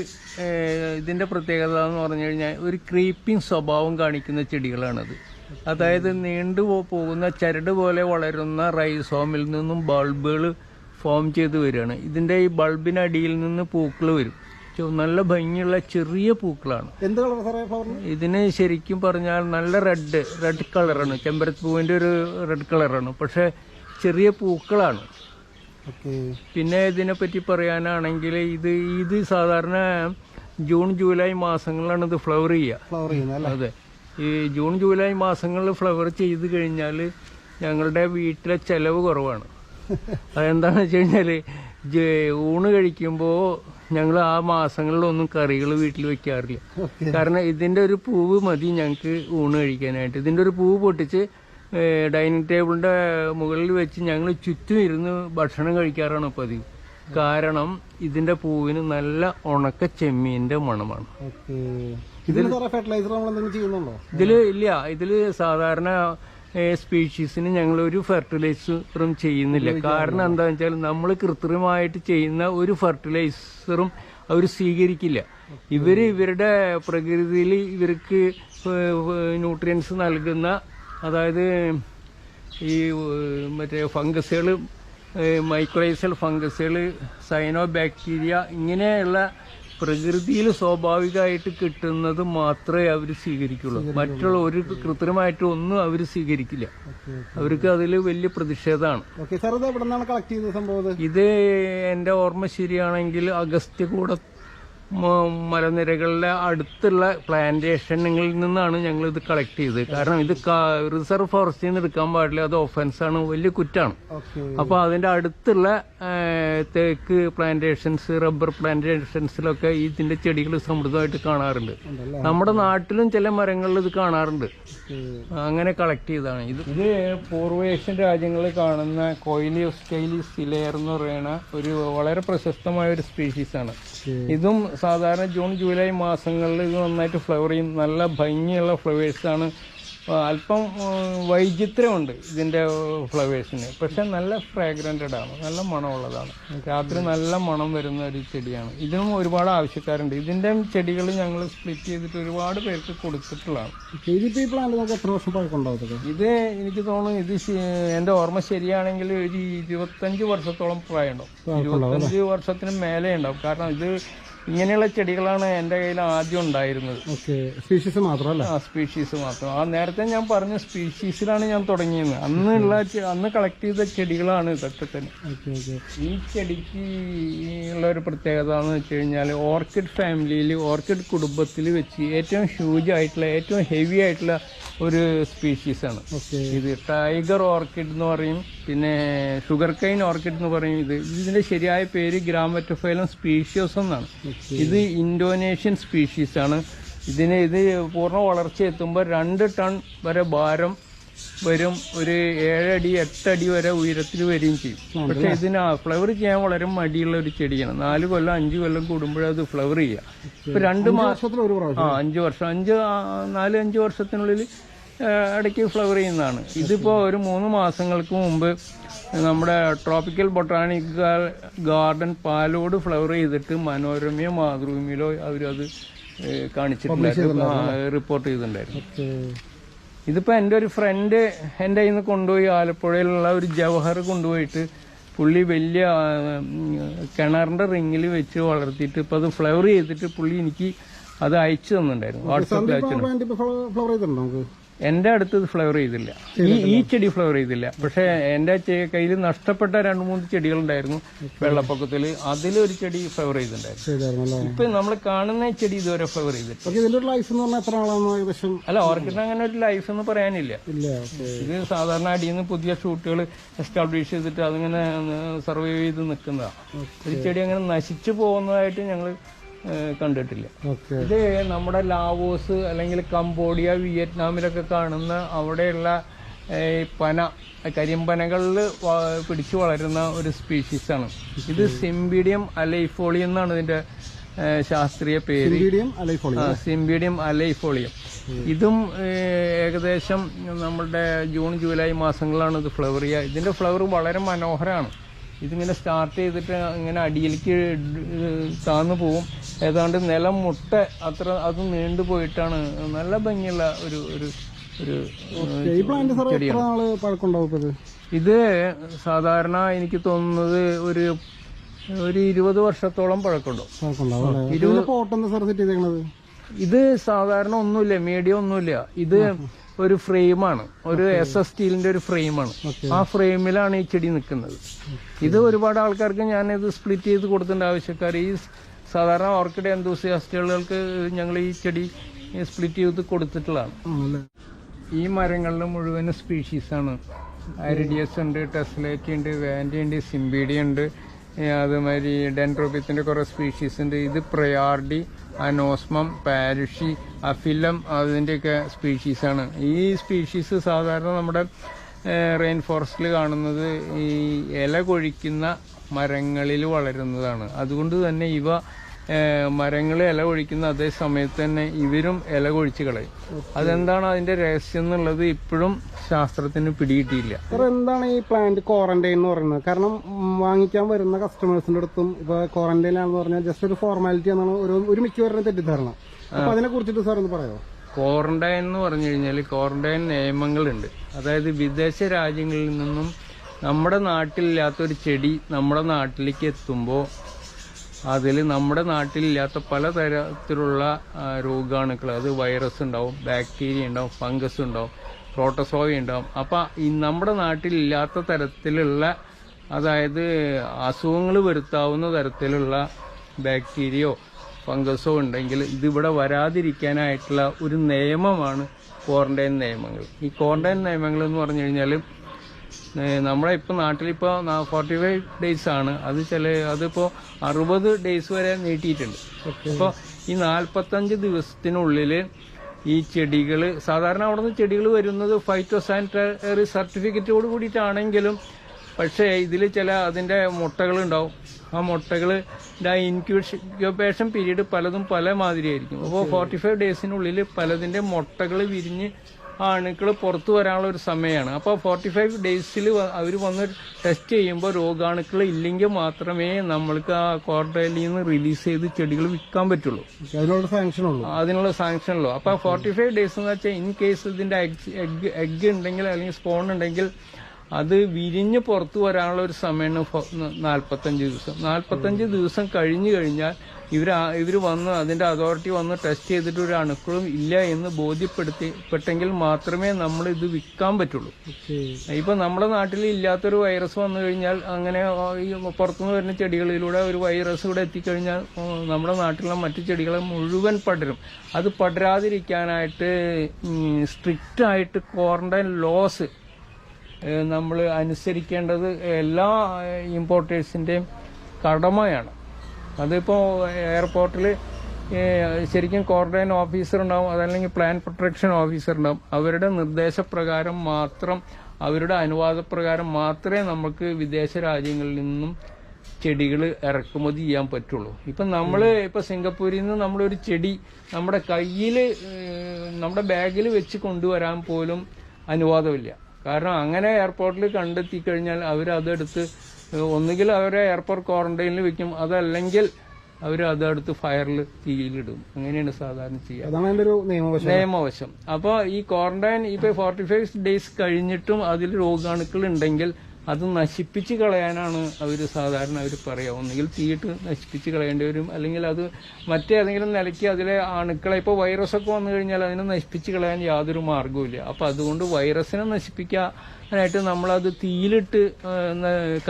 ഇതിന്റെ പ്രത്യേകത എന്ന് പറഞ്ഞു കഴിഞ്ഞാൽ ഒരു ക്രീപ്പിംഗ് സ്വഭാവം കാണിക്കുന്ന ചെടികളാണത്. അതായത് നീണ്ടു പോകുന്ന ചരട് പോലെ വളരുന്ന റൈസോമിൽ നിന്നും ബൾബുകൾ ഫോം ചെയ്ത് വരികയാണ്. ഇതിന്റെ ഈ ബൾബിനടിയിൽ നിന്ന് പൂക്കൾ വരും. ചോ- നല്ല ഭംഗിയുള്ള ചെറിയ പൂക്കളാണ്. എന്ത് കളർ സാറേ ഫ്ലവറിന് ഇതിന് ശരിക്കും പറഞ്ഞാൽ നല്ല റെഡ് റെഡ് കളറാണ് ചെമ്പരത്തിപ്പൂവിന്റെ ഒരു റെഡ് കളറാണ് പക്ഷെ ചെറിയ പൂക്കളാണ്. ഓക്കെ. പിന്നെ ഇതിനെപ്പറ്റി പറയാനാണെങ്കിൽ ഇത് ഇത് സാധാരണ ജൂൺ ജൂലൈ മാസങ്ങളിലാണ് ഇത് ഫ്ലവർ ചെയ്യുക. ഫ്ലവർ ചെയ്യുന്നത് അല്ലേ? അതെ. ഈ ജൂൺ ജൂലൈ മാസങ്ങളിൽ ഫ്ലവർ ചെയ്ത് കഴിഞ്ഞാൽ ഞങ്ങളുടെ വീട്ടിലെ ചെലവ് കുറവാണ്. അതെന്താണെന്ന് വെച്ച് കഴിഞ്ഞാൽ ഊണ് കഴിക്കുമ്പോൾ ഞങ്ങൾ ആ മാസങ്ങളിലൊന്നും കറികൾ വീട്ടിൽ വെക്കാറില്ല. കാരണം ഇതിന്റെ ഒരു പൂവ് മതി ഞങ്ങൾക്ക് ഊണ് കഴിക്കാനായിട്ട്. ഇതിന്റെ ഒരു പൂവ് പൊട്ടിച്ച് ഡൈനിങ് ടേബിളിന്റെ മുകളിൽ വെച്ച് ഞങ്ങൾ ചുറ്റും ഇരുന്ന് ഭക്ഷണം കഴിക്കാറാണ് പതിവ്. കാരണം ഇതിന്റെ പൂവിന് നല്ല ഉണക്ക ചെമ്മീന്റെ മണമാണ്. ഇതിൽ ഫെർട്ടിലൈസർ നമ്മൾ എന്തെങ്കിലും ചെയ്യുന്നുണ്ടോ? ഇതിൽ ഇല്ല. ഇതിൽ സാധാരണ സ്പീഷീസിന് ഞങ്ങൾ ഒരു ഫെർട്ടിലൈസറും ചെയ്യുന്നില്ല. കാരണം എന്താണെന്ന് വെച്ചാൽ നമ്മൾ കൃത്രിമമായിട്ട് ചെയ്യുന്ന ഒരു ഫെർട്ടിലൈസറും അവർ സ്വീകരിക്കില്ല. ഇവർ ഇവരുടെ പ്രകൃതിയിൽ ഇവർക്ക് ന്യൂട്രിയൻസ് നൽകുന്ന അതായത് ഈ മറ്റേ ഫംഗസുകൾ മൈക്രോൈസൽ ഫംഗസുകൾ സൈനോ ബാക്ടീരിയ ഇങ്ങനെയുള്ള പ്രകൃതിയിൽ സ്വാഭാവികമായിട്ട് കിട്ടുന്നത് മാത്രമേ അവർ സ്വീകരിക്കുള്ളൂ. മറ്റുള്ള ഒരു കൃത്രിമമായിട്ട് ഒന്നും അവർ സ്വീകരിക്കില്ല. അവർക്ക് അതിൽ വലിയ പ്രതിഷേധമാണ്. ഇത് എന്റെ ഓർമ്മ ശരിയാണെങ്കിൽ അഗസ്ത്യകൂട മ- മലനിരകളുടെ അടുത്തുള്ള പ്ലാന്റേഷനുകളിൽ നിന്നാണ് ഞങ്ങൾ ഇത് കളക്ട് ചെയ്തത്. കാരണം ഇത് റിസർവ് ഫോറസ്റ്റിൽ നിന്ന് എടുക്കാൻ പാടില്ല. അത് ഒഫൻസാണ് വലിയ കുറ്റാണ്. അപ്പൊ അപ്പോൾ അതിന്റെ അടുത്തുള്ള തേക്ക് പ്ലാന്റേഷൻസ് റബ്ബർ പ്ലാന്റേഷൻസിലൊക്കെ ഇതിന്റെ ചെടികൾ സമൃദ്ധമായിട്ട് കാണാറുണ്ട്. നമ്മുടെ നാട്ടിലും ചില മരങ്ങളിൽ ഇത് കാണാറുണ്ട്. അങ്ങനെ കളക്ട് ചെയ്താണ് ഇത് ഇത് പൂർവേഷ്യൻ രാജ്യങ്ങളിൽ കാണുന്ന കോയിലി കൈലിസ് സിലെയർ എന്ന് പറയുന്ന ഒരു വളരെ പ്രശസ്തമായ ഒരു സ്പീഷീസ് ആണ്. ഇതും സാധാരണ ജൂൺ ജൂലൈ മാസങ്ങളിൽ ഇത് നന്നായിട്ട് ഫ്ലവർ ചെയ്യും. നല്ല ഭംഗിയുള്ള ഫ്ലവേഴ്സ് ആണ് അല്പം വൈചിത്രമുണ്ട് ഇതിന്റെ ഫ്ലവേഴ്സിന്. പക്ഷെ നല്ല ഫ്രാഗ്രന്റഡ് ആണ് നല്ല മണമുള്ളതാണ്. രാത്രി നല്ല മണം വരുന്ന ഒരു ചെടിയാണ്. ഇതിനും ഒരുപാട് ആവശ്യക്കാരുണ്ട്. ഇതിന്റെ ചെടികൾ ഞങ്ങൾ സ്പ്ലിറ്റ് ചെയ്തിട്ട് ഒരുപാട് പേർക്ക് കൊടുത്തിട്ടുള്ളതാണ്. ഇത് എനിക്ക് തോന്നുന്നു ഇത് എന്റെ ഓർമ്മ ശരിയാണെങ്കിൽ ഒരു ഇരുപത്തഞ്ച് വർഷത്തോളം പ്രായമുണ്ടാവും. ഇരുപത്തഞ്ച് വർഷത്തിന് മേലെ ഉണ്ടാവും കാരണം ഇത് ഇങ്ങനെയുള്ള ചെടികളാണ് എന്റെ കയ്യിൽ ആദ്യം ഉണ്ടായിരുന്നത്. സ്പീഷീസ് മാത്രമല്ല? ആ സ്പീഷീസ് മാത്രം. ആ നേരത്തെ ഞാൻ പറഞ്ഞ സ്പീഷീസിലാണ് ഞാൻ തുടങ്ങിയത്. അന്നുള്ള ഉള്ള അന്ന് കളക്ട് ചെയ്ത ചെടികളാണ് ഇതൊക്കെ തന്നെ. ഈ ചെടിക്ക് ഉള്ള ഒരു പ്രത്യേകത എന്ന് വെച്ച് കഴിഞ്ഞാൽ ഓർക്കിഡ് ഫാമിലിയിൽ ഓർക്കിഡ് കുടുംബത്തിൽ വെച്ച് ഏറ്റവും ഹ്യൂജ് ആയിട്ടുള്ള ഏറ്റവും ഹെവി ആയിട്ടുള്ള ഒരു സ്പീഷീസാണ് ആണ്. ഇത് ടൈഗർ ഓർക്കിഡ് എന്ന് പറയും. പിന്നെ ഷുഗർ കൈൻ ഓർക്കിഡ് എന്ന് പറയും ഇത്. ഇതിന്റെ ശരിയായ പേര് ഗ്രാമറ്റോഫൈലം സ്പീഷ്യോസ് എന്നാണ്. ഇത് ഇൻഡോനേഷ്യൻ സ്പീഷീസ് ആണ്. ഇതിന് ഇത് പൂർണ വളർച്ച എത്തുമ്പോൾ രണ്ട് ടൺ വരെ ഭാരം വരും. ഒരു ഏഴടി എട്ടടി വരെ ഉയരത്തിൽ വരികയും ചെയ്യും. പക്ഷെ ഇതിന് ഫ്ലവർ ചെയ്യാൻ വളരെ മടിയുള്ള ഒരു ചെടിയാണ്. നാല് കൊല്ലം അഞ്ചു കൊല്ലം കൂടുമ്പോഴേ അത് ഫ്ലവർ ചെയ്യുക. ഇപ്പൊ രണ്ട് മാസത്തിൽ ആ അഞ്ച് വർഷം. അഞ്ച് നാല് അഞ്ച് വർഷത്തിനുള്ളിൽ ഇടയ്ക്ക് ഫ്ലവർ ചെയ്യുന്നതാണ്. ഇതിപ്പോൾ ഒരു മൂന്ന് മാസങ്ങൾക്ക് മുമ്പ് നമ്മുടെ tropical botanical garden Palode flower ചെയ്തിട്ട് മനോരമയോ മാതൃഭൂമിയിലോ അവരത് കാണിച്ചിട്ടുണ്ടായിരുന്നു. റിപ്പോർട്ട് ചെയ്തിട്ടുണ്ടായിരുന്നു ഇതിപ്പോ ഇതിപ്പോൾ എന്റെ ഒരു ഫ്രണ്ട് എന്റെ കയ്യിൽ നിന്ന് കൊണ്ടുപോയി ആലപ്പുഴയിലുള്ള ഒരു ജവഹർ കൊണ്ടുപോയിട്ട് പുള്ളി വലിയ കിണറിന്റെ റിങ്ങിൽ വെച്ച് വളർത്തിയിട്ട് ഇപ്പോൾ അത് ഫ്ലവർ ചെയ്തിട്ട് പുള്ളി എനിക്ക് അത് അയച്ചു തന്നിട്ടുണ്ടായിരുന്നു. വാട്സാപ്പിൽ അയച്ചു എന്റെ അടുത്ത് ഇത് ഫ്ലവർ ചെയ്തില്ല. ഈ ഈ ചെടി ഫ്ലവർ ചെയ്തില്ല. പക്ഷെ എന്റെ കയ്യിൽ നഷ്ടപ്പെട്ട രണ്ട് മൂന്ന് ചെടികളുണ്ടായിരുന്നു വെള്ളപ്പൊക്കത്തിൽ അതിലൊരു ചെടി ഫ്ലവർ ചെയ്തിട്ടുണ്ടായിരുന്നു. ഇപ്പൊ നമ്മൾ കാണുന്ന ചെടി ഇതുവരെ ഫ്ലവർ ചെയ്തിട്ടുണ്ട് അല്ല ഓർക്കിഡ് അങ്ങനെ ഒരു ലൈഫ് എന്ന് പറയാനില്ല. ഇത് സാധാരണ അടിയിൽ നിന്ന് പുതിയ ഷൂട്ടുകൾ എസ്റ്റാബ്ലിഷ് ചെയ്തിട്ട് അതിങ്ങനെ സർവൈവ് ചെയ്ത് നിൽക്കുന്നതാണ് ഒരു ചെടി അങ്ങനെ നശിച്ചു പോകുന്നതായിട്ട് ഞങ്ങൾ കണ്ടിട്ടില്ല. ഇത് നമ്മുടെ ലാവോസ് അല്ലെങ്കിൽ കംബോഡിയ വിയറ്റ്നാമിലൊക്കെ കാണുന്ന അവിടെയുള്ള ഈ പന കരിമ്പനകളിൽ പിടിച്ചു വളരുന്ന ഒരു സ്പീഷീസാണ്. ഇത് സിംബീഡിയം അലൈഫോളി എന്നാണ് ഇതിന്റെ ശാസ്ത്രീയ പേര്. സിംബിഡിയം അലൈഫോളിയം. ഇതും ഏകദേശം നമ്മളുടെ ജൂൺ ജൂലൈ മാസങ്ങളിലാണ് ഇത് ഫ്ലവർ ചെയ്യുക. ഇതിന്റെ ഫ്ലവർ വളരെ മനോഹരമാണ്. ഇതിങ്ങനെ സ്റ്റാർട്ട് ചെയ്തിട്ട് ഇങ്ങനെ അടിയിലേക്ക് താന്നു പോവും. ഏതാണ്ട് നിലം മുട്ട അത്ര അത് നീണ്ടു പോയിട്ടാണ്. നല്ല ഭംഗിയുള്ള ഒരു ഒരു ഒരു ഇത് സാധാരണ എനിക്ക് തോന്നുന്നത് ഒരു ഒരു ഇരുപത് വർഷത്തോളം പഴക്കമുണ്ടോ. പഴക്കമുണ്ടാവും ഇത് സാധാരണ ഒന്നുമില്ല മീഡിയ ഒന്നുമില്ല. ഇത് ഒരു ഫ്രെയിമാണ്. ഒരു എസ് എസ് സ്റ്റീലിന്റെ ഒരു ഫ്രെയിമാണ്. ആ ഫ്രെയിമിലാണ് ഈ ചെടി നിൽക്കുന്നത്. ഇത് ഒരുപാട് ആൾക്കാർക്ക് ഞാൻ ഇത് സ്പ്ലിറ്റ് ചെയ്ത് കൊടുത്തിട്ടുണ്ട്. ആവശ്യക്കാർ ഈ സാധാരണ ഓർക്കിഡ് എന്തൂസിയാസ്റ്റുകൾക്ക് ഞങ്ങൾ ഈ ചെടി സ്പ്ലിറ്റ് ചെയ്ത് കൊടുത്തിട്ടുള്ളതാണ്. ഈ മരങ്ങളിൽ മുഴുവൻ സ്പീഷീസാണ് അരിഡിയസ് ഉണ്ട് ടെസ്ലേക്ക് ഉണ്ട് വാൻഡി ഉണ്ട് സിംബീഡി ഉണ്ട്. അതുമാതിരി ഡെൻട്രോപിത്തിന്റെ കുറേ സ്പീഷീസ് ഉണ്ട്. ഇത് പ്രയാർഡി അനോസ്മം പാരിഷി അഫിലം അതിന്റെയൊക്കെ സ്പീഷീസാണ് ഈ സ്പീഷീസ് സാധാരണ നമ്മുടെ റെയിൻ ഫോറസ്റ്റിൽ കാണുന്നത് ഈ ഇല കൊഴിക്കുന്ന മരങ്ങളിൽ വളരുന്നതാണ്. അതുകൊണ്ട് തന്നെ ഇവ മരങ്ങൾ ഇല കൊഴിക്കുന്ന അതേ സമയത്ത് തന്നെ ഇവരും ഇല കൊഴിച്ച് കളയും. അതെന്താണ് അതിന്റെ രഹസ്യം എന്നുള്ളത് ഇപ്പോഴും ശാസ്ത്രത്തിന് പിടികിട്ടിയില്ല. എന്താണ് ഈ പ്ലാന്റ് ക്വാറന്റൈൻ എന്ന് പറയുന്നത്? കാരണം വാങ്ങിക്കാൻ വരുന്ന കസ്റ്റമേഴ്സിന്റെ അടുത്തും ഇപ്പൊ ക്വാറന്റൈൻ ആണെന്ന് പറഞ്ഞാൽ ജസ്റ്റ് ഒരു ഫോർമാലിറ്റി എന്നാണ് ഒരു ഒരു മിക്കവരുടെ തെറ്റിദ്ധാരണ. അപ്പൊ അതിനെ കുറിച്ചിട്ട് സാർ ഒന്ന് പറയാമോ ക്വാറന്റൈൻ എന്ന് പറഞ്ഞു കഴിഞ്ഞാൽ ക്വാറന്റൈൻ നിയമങ്ങളുണ്ട്. അതായത് വിദേശ രാജ്യങ്ങളിൽ നിന്നും നമ്മുടെ നാട്ടിലില്ലാത്തൊരു ചെടി നമ്മുടെ നാട്ടിലേക്ക് എത്തുമ്പോൾ അതിൽ നമ്മുടെ നാട്ടിലില്ലാത്ത പലതരത്തിലുള്ള രോഗാണുക്കൾ. അത് വൈറസ് ഉണ്ടാവും ബാക്ടീരിയ ഉണ്ടാവും ഫംഗസ് ഉണ്ടാവും പ്രോട്ടസോവ ഉണ്ടാവും. അപ്പം ഈ നമ്മുടെ നാട്ടിലില്ലാത്ത തരത്തിലുള്ള അതായത് അസുഖങ്ങൾ വരുത്താവുന്ന തരത്തിലുള്ള ബാക്ടീരിയോ ഫംഗസോ ഉണ്ടെങ്കിൽ ഇതിവിടെ വരാതിരിക്കാനായിട്ടുള്ള ഒരു നിയമമാണ് ക്വാറന്റൈൻ നിയമങ്ങൾ. ഈ ക്വാറന്റൈൻ നിയമങ്ങൾ എന്ന് പറഞ്ഞു കഴിഞ്ഞാൽ നമ്മളെ ഇപ്പൊ നാട്ടിലിപ്പോ ഫോർട്ടി ഫൈവ് ഡേയ്സ് ആണ്. അത് ചില അതിപ്പോ അറുപത് ഡേയ്സ് വരെ നീട്ടിയിട്ടുണ്ട്. അപ്പോൾ ഈ നാൽപ്പത്തഞ്ച് ദിവസത്തിനുള്ളിൽ ഈ ചെടികൾ സാധാരണ അവിടെ നിന്ന് ചെടികൾ വരുന്നത് ഫൈറ്റോ സാനിറ്ററി സർട്ടിഫിക്കറ്റോട് കൂടിയിട്ടാണെങ്കിലും പക്ഷേ ഇതിൽ ചില അതിന്റെ മുട്ടകൾ ഉണ്ടാവും ആ മുട്ടകൾ ഇൻക്യൂബേഷൻ ഇൻക്യൂബേഷൻ പീരീഡ് പലതും പല മാതിരിയായിരിക്കും അപ്പോൾ ഫോർട്ടി ഫൈവ് ഡേയ്സിനുള്ളിൽ പലതിന്റെ മുട്ടകൾ വിരിഞ്ഞ് അണുക്കൾ പുറത്തു വരാനുള്ള ഒരു സമയമാണ്. അപ്പോൾ ഫോർട്ടി ഫൈവ് ഡേയ്സിൽ അവർ വന്ന് ടെസ്റ്റ് ചെയ്യുമ്പോൾ രോഗാണുക്കൾ ഇല്ലെങ്കിൽ മാത്രമേ നമ്മൾക്ക് ആ ക്വാറന്റൈനിൽ നിന്ന് റിലീസ് ചെയ്ത് ചെടികൾ വിൽക്കാൻ പറ്റുള്ളൂ. അതിനുള്ള സാങ്ഷൻ ഉള്ളൂ. അതിനുള്ള സാങ്ഷൻ ഉള്ളൂ. അപ്പോൾ ഫോർട്ടി ഫൈവ് ഡേയ്സ് എന്ന് വെച്ചാൽ ഇൻ കേസ് ഇതിന്റെ എഗ് എഗ് ഉണ്ടെങ്കിൽ അല്ലെങ്കിൽ സ്പോൺ ഉണ്ടെങ്കിൽ അത് വിരിഞ്ഞ് പുറത്തു വരാനുള്ള ഒരു സമയമാണ് നാൽപ്പത്തഞ്ച് ദിവസം. നാൽപ്പത്തഞ്ച് ദിവസം കഴിഞ്ഞു കഴിഞ്ഞാൽ ഇവർ ഇവർ വന്ന് അതിന്റെ അതോറിറ്റി വന്ന് ടെസ്റ്റ് ചെയ്തിട്ട് ഒരു അണുക്കളും ഇല്ല എന്ന് ബോധ്യപ്പെടുത്തി പെട്ടെങ്കിൽ മാത്രമേ നമ്മൾ ഇത് വിൽക്കാൻ പറ്റുള്ളൂ. ഇപ്പം നമ്മുടെ നാട്ടിൽ ഇല്ലാത്തൊരു വൈറസ് വന്നു കഴിഞ്ഞാൽ അങ്ങനെ ഈ പുറത്തുനിന്ന് വരുന്ന ചെടികളിലൂടെ ഒരു വൈറസ് ഇവിടെ എത്തിക്കഴിഞ്ഞാൽ നമ്മുടെ നാട്ടിലുള്ള മറ്റു ചെടികളെ മുഴുവൻ പടരും. അത് പടരാതിരിക്കാനായിട്ട് സ്ട്രിക്റ്റ് ആയിട്ട് ക്വാറന്റൈൻ ലോസ് നമ്മൾ അനുസരിക്കേണ്ടത് എല്ലാ ഇമ്പോർട്ടേഴ്സിന്റെയും കടമയാണ്. അതിപ്പോൾ എയർപോർട്ടിൽ ശരിക്കും ക്വാറന്റൈൻ ഓഫീസർ ഉണ്ടാവും അതല്ലെങ്കിൽ പ്ലാൻ പ്രൊട്ടക്ഷൻ ഓഫീസർ ഉണ്ടാവും. അവരുടെ നിർദ്ദേശപ്രകാരം മാത്രം അവരുടെ അനുവാദപ്രകാരം മാത്രമേ നമുക്ക് വിദേശ രാജ്യങ്ങളിൽ നിന്നും ചെടികൾ ഇറക്കുമതി ചെയ്യാൻ പറ്റുള്ളൂ. ഇപ്പം നമ്മൾ ഇപ്പം സിംഗപ്പൂരിൽ നിന്ന് നമ്മളൊരു ചെടി നമ്മുടെ കയ്യിൽ നമ്മുടെ ബാഗിൽ വെച്ച് കൊണ്ടുവരാൻ പോലും അനുവാദമില്ല. കാരണം അങ്ങനെ എയർപോർട്ടിൽ കണ്ടെത്തി കഴിഞ്ഞാൽ അവർ അതെടുത്ത് ഒന്നുകിൽ അവരെ എയർപോർട്ട് ക്വാറന്റൈനിൽ വെക്കും അതല്ലെങ്കിൽ അവർ അതെടുത്ത് ഫയറിൽ തീയിലിടും. അങ്ങനെയാണ് സാധാരണ ചെയ്യുക നിയമവശം. അപ്പോൾ ഈ ക്വാറന്റൈൻ ഇപ്പൊ ഫോർട്ടി ഫൈവ് ഡേയ്സ് കഴിഞ്ഞിട്ടും അതിൽ രോഗാണുക്കൾ ഉണ്ടെങ്കിൽ അത് നശിപ്പിച്ച് കളയാനാണ് അവർ സാധാരണ അവർ പറയുക ഒന്നുകിൽ തീയിട്ട് നശിപ്പിച്ച് കളയേണ്ടി വരും അല്ലെങ്കിൽ അത് മറ്റേതെങ്കിലും നിലയ്ക്ക് അതിലെ അണുക്കളെ ഇപ്പോൾ വൈറസൊക്കെ വന്നു കഴിഞ്ഞാൽ അതിനെ നശിപ്പിച്ച് കളയാൻ യാതൊരു മാർഗവുമില്ല അപ്പോൾ അതുകൊണ്ട് വൈറസിനെ നശിപ്പിക്കാനായിട്ട് നമ്മളത് തീയിലിട്ട്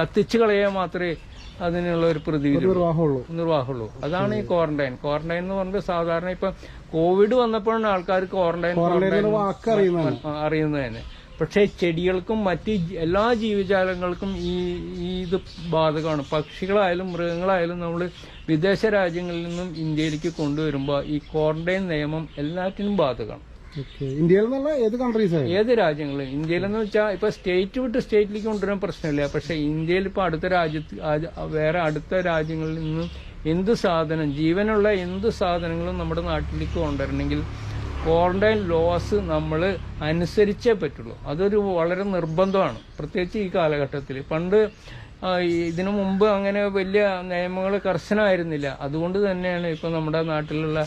കത്തിച്ച് കളയാൻ മാത്രമേ അതിനുള്ള ഒരു പ്രതിവിധി. നിർവാഹമുള്ളൂ. നിർവാഹമുള്ളൂ. അതാണ് ഈ ക്വാറന്റൈൻ. ക്വാറന്റൈൻ എന്ന് പറഞ്ഞാൽ സാധാരണ ഇപ്പം കോവിഡ് വന്നപ്പോഴാണ് ആൾക്കാർ ക്വാറന്റൈൻ അറിയുന്നത് തന്നെ. പക്ഷേ ചെടികൾക്കും മറ്റ് എല്ലാ ജീവജാലങ്ങൾക്കും ഈ ഇത് ബാധകമാണ്. പക്ഷികളായാലും മൃഗങ്ങളായാലും നമ്മൾ വിദേശ രാജ്യങ്ങളിൽ നിന്നും ഇന്ത്യയിലേക്ക് കൊണ്ടുവരുമ്പോൾ ഈ ക്വാറന്റൈൻ നിയമം എല്ലാറ്റിനും ബാധകമാണ്. ഇന്ത്യയിൽ നിന്നുള്ള ഏത് കൺട്രീസ് ഏത് രാജ്യങ്ങളും? ഇന്ത്യയിലെന്ന് വെച്ചാൽ ഇപ്പൊ സ്റ്റേറ്റ് വിട്ട് സ്റ്റേറ്റിലേക്ക് കൊണ്ടുവരാൻ പ്രശ്നമില്ല. പക്ഷെ ഇന്ത്യയിൽ ഇപ്പൊ അടുത്ത രാജ്യത്ത് വേറെ അടുത്ത രാജ്യങ്ങളിൽ നിന്നും എന്ത് സാധനം ജീവനുള്ള എന്ത് സാധനങ്ങളും നമ്മുടെ നാട്ടിലേക്ക് കൊണ്ടുവരണമെങ്കിൽ ക്വാറന്റൈൻ ലോസ് നമ്മൾ അനുസരിച്ചേ പറ്റുള്ളൂ. അതൊരു വളരെ നിർബന്ധമാണ്. പ്രത്യേകിച്ച് ഈ കാലഘട്ടത്തിൽ. പണ്ട് ഇതിനു മുമ്പ് അങ്ങനെ വലിയ നിയമങ്ങൾ കർശനമായിരുന്നില്ല. അതുകൊണ്ട് തന്നെയാണ് ഇപ്പോൾ നമ്മുടെ നാട്ടിലുള്ള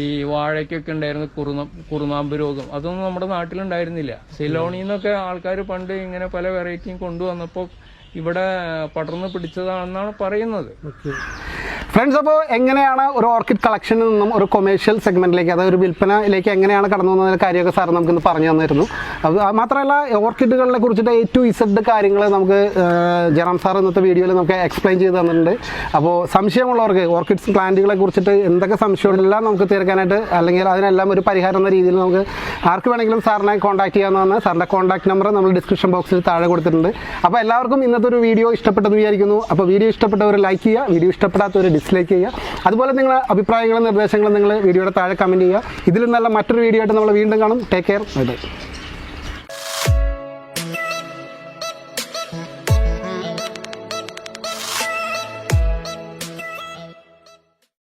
ഈ വാഴയ്ക്കൊക്കെ ഉണ്ടായിരുന്ന കുറുന കുറുനാമ്പ് രോഗം. അതൊന്നും നമ്മുടെ നാട്ടിലുണ്ടായിരുന്നില്ല. സിലോണിൽ നിന്നൊക്കെ ആൾക്കാർ പണ്ട് ഇങ്ങനെ പല വെറൈറ്റിയും കൊണ്ടുവന്നപ്പോൾ ഇവിടെ പടർന്നു പിടിച്ചതാണെന്നാണ് പറയുന്നത്. ഫ്രണ്ട്സ് അപ്പോൾ എങ്ങനെയാണ് ഒരു ഓർക്കിഡ് കളക്ഷനിൽ നിന്നും ഒരു കൊമേഴ്ഷ്യൽ സെഗ്മെന്റിലേക്ക് അതായത് ഒരു വിൽപ്പനയിലേക്ക് എങ്ങനെയാണ് കടന്നു വന്നതിന്റെ കാര്യമൊക്കെ സാർ നമുക്കിന്ന് പറഞ്ഞു തന്നിരുന്നു. മാത്രമല്ല ഓർക്കിഡുകളെ കുറിച്ചിട്ട് എ ടു ഇസഡ് കാര്യങ്ങൾ നമുക്ക് ജറാം സാർ ഇന്നത്തെ വീഡിയോയിൽ നമുക്ക് എക്സ്പ്ലെയിൻ ചെയ്ത് തന്നിട്ടുണ്ട്. അപ്പോൾ സംശയമുള്ളവർക്ക് ഓർക്കിഡ്സ് പ്ലാന്റുകളെ കുറിച്ചിട്ട് എന്തൊക്കെ സംശയമുണ്ടെല്ലാം നമുക്ക് തീർക്കാനായിട്ട് അല്ലെങ്കിൽ അതിനെല്ലാം ഒരു പരിഹാരം എന്ന രീതിയിൽ നമുക്ക് ആർക്ക് വേണമെങ്കിലും സാറിനെ കോൺടാക്ട് ചെയ്യാവുന്നതാണ്. സാറിന്റെ കോൺടാക്ട് നമ്പർ നമ്മൾ ഡിസ്ക്രിപ്ഷൻ ബോക്സിൽ താഴെ കൊടുത്തിട്ടുണ്ട്. അപ്പോൾ എല്ലാവർക്കും ഇന്നത്തെ ഒരു വീഡിയോ ഇഷ്ടപ്പെട്ടെന്ന് വിചാരിക്കുന്നു. അപ്പോൾ വീഡിയോ ഇഷ്ടപ്പെട്ടവർ ലൈക്ക് ചെയ്യുക. വീഡിയോ ഇഷ്ടപ്പെടാത്തവർ ഡിസ്ലൈക്ക് ചെയ്യുക. അതുപോലെ നിങ്ങളുടെ അഭിപ്രായങ്ങളും നിർദ്ദേശങ്ങളും നിങ്ങൾ വീഡിയോയുടെ താഴെ കമന്റ് ചെയ്യുക. ഇതിൽ നല്ല മറ്റൊരു വീഡിയോ ആയിട്ട് നമ്മൾ വീണ്ടും കാണും. Take care bye